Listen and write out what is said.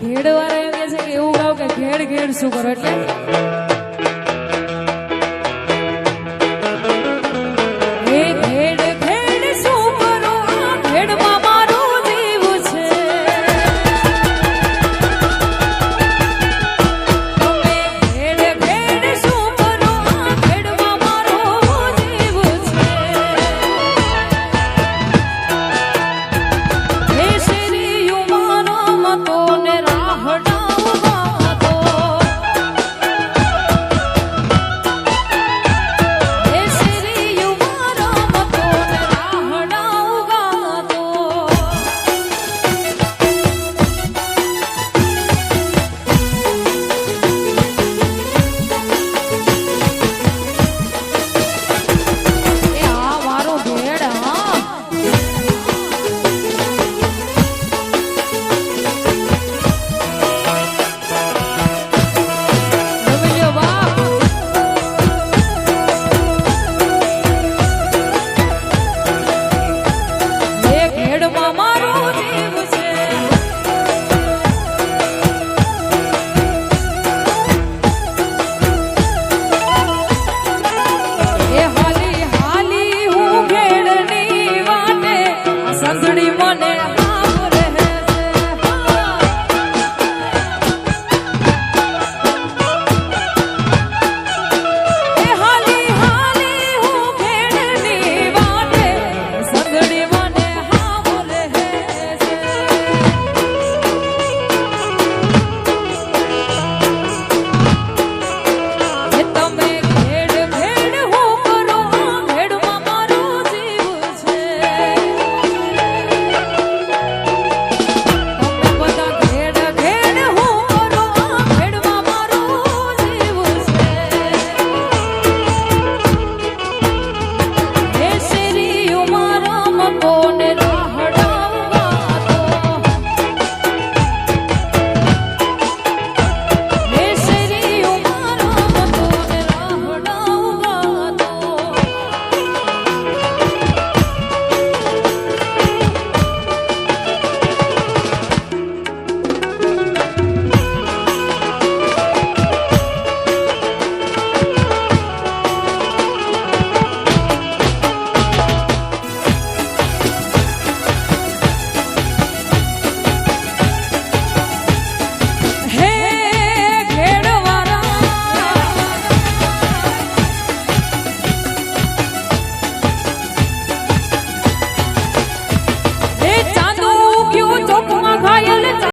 ઘેડ વાળા એમ છે કે એવું ગાવ કે ઘેડ ઘેડ શું કરો એટલે?